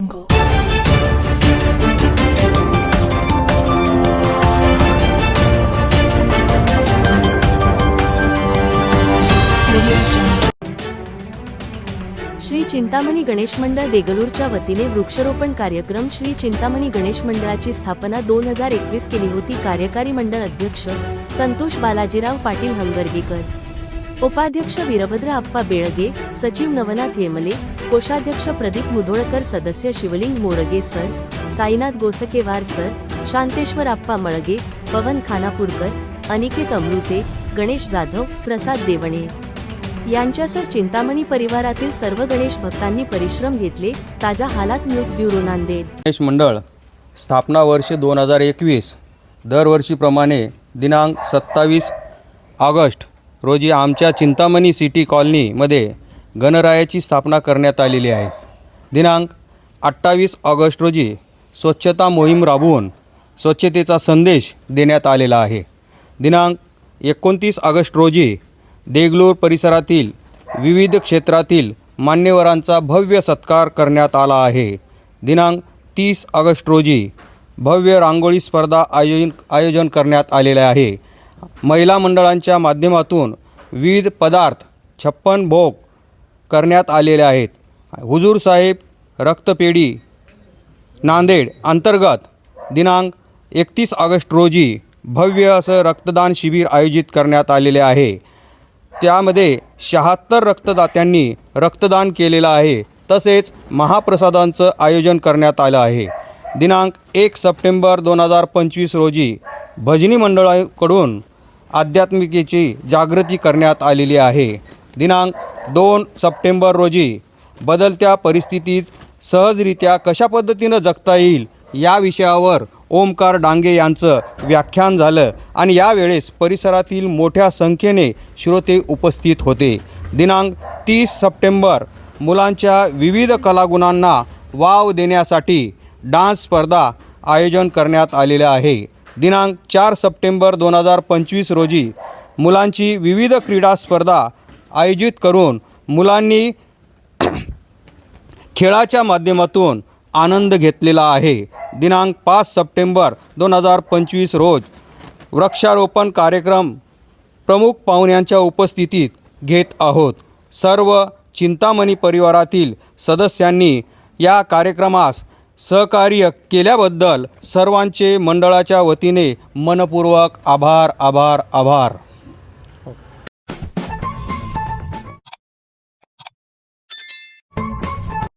श्री चिंतामणी गणेश मंडळ देगलूरच्या वतीने वृक्षारोपण कार्यक्रम श्री चिंतामणी गणेश मंडळाची स्थापना दोन हजार एकवीस केली होती. कार्यकारी मंडळ अध्यक्ष संतोष बालाजीराव पाटील हंगरगेकर उपाध्यक्ष वीरभद्र आप्पा बेळगे सचिव नवनाथ येमले कोषाध्यक्ष प्रदीप मुधोळकर सदस्य शिवलिंग मोरगे सर साईनाथ गोसकेवार सर शांतेश्वर आप्पा मळगे पवन खानापूरकर अनिकेत अमृते गणेश जाधव प्रसाद देवणे. यांच्यासह चिंतामणी परिवारातील सर्व गणेश भक्तांनी परिश्रम घेतले. ताज्या हालात न्यूज ब्युरो नांदेड. गणेश मंडळ स्थापना वर्ष दोन हजार एकवीस दरवर्षीप्रमाणे दिनांक सत्तावीस ऑगस्ट रोजी आमच्या चिंतामणी सिटी कॉलनीमध्ये गणरायाची स्थापना करण्यात आलेली आहे. दिनांक अठ्ठावीस ऑगस्ट रोजी स्वच्छता मोहीम राबवून स्वच्छतेचा संदेश देण्यात आलेला आहे. दिनांक एकोणतीस ऑगस्ट रोजी देगलूर परिसरातील विविध क्षेत्रातील मान्यवरांचा भव्य सत्कार करण्यात आला आहे. दिनांक तीस ऑगस्ट रोजी भव्य रांगोळी स्पर्धा आयोजन आयोजन करण्यात आलेले आहे. महिला मंडळांच्या माध्यमातून विविध पदार्थ छप्पन भोग करण्यात आलेले आहेत. हुजूर साहेब रक्तपेढी नांदेड अंतर्गत दिनांक एकतीस ऑगस्ट रोजी भव्य असं रक्तदान शिबिर आयोजित करण्यात आलेले आहे. त्यामध्ये शहात्तर रक्तदात्यांनी रक्तदान केलेलं आहे. तसेच महाप्रसादांचं आयोजन करण्यात आलं आहे. दिनांक एक सप्टेंबर दोन हजार पंचवीस रोजी भजनी मंडळाकडून आध्यात्मिकेची जागृती करण्यात आलेली आहे. दिनांक दोन सप्टेंबर रोजी बदलत्या परिस्थितीत सहजरित्या कशा पद्धतीनं जगता येईल या विषयावर ओमकार डांगे यांचं व्याख्यान झालं आणि यावेळेस परिसरातील मोठ्या संख्येने श्रोते उपस्थित होते. दिनांक तीस सप्टेंबर मुलांच्या विविध कलागुणांना वाव देण्यासाठी डान्स स्पर्धा आयोजन करण्यात आलेलं आहे. दिनांक चार सप्टेंबर दोन हजार पंचवीस रोजी मुलांची विविध क्रीडा स्पर्धा आयोजित करून मुलांनी खेळाच्या माध्यमातून आनंद घेतलेला आहे. दिनांक पाच सप्टेंबर दोन हजार पंचवीस रोज वृक्षारोपण कार्यक्रम प्रमुख पाहुण्यांच्या उपस्थितीत घेत आहोत. सर्व चिंतामणी परिवारातील सदस्यांनी या कार्यक्रमास सहकार्य केल्याबद्दल सर्वांचे मंडळाच्या वतीने मनपूर्वक आभार आभार आभार.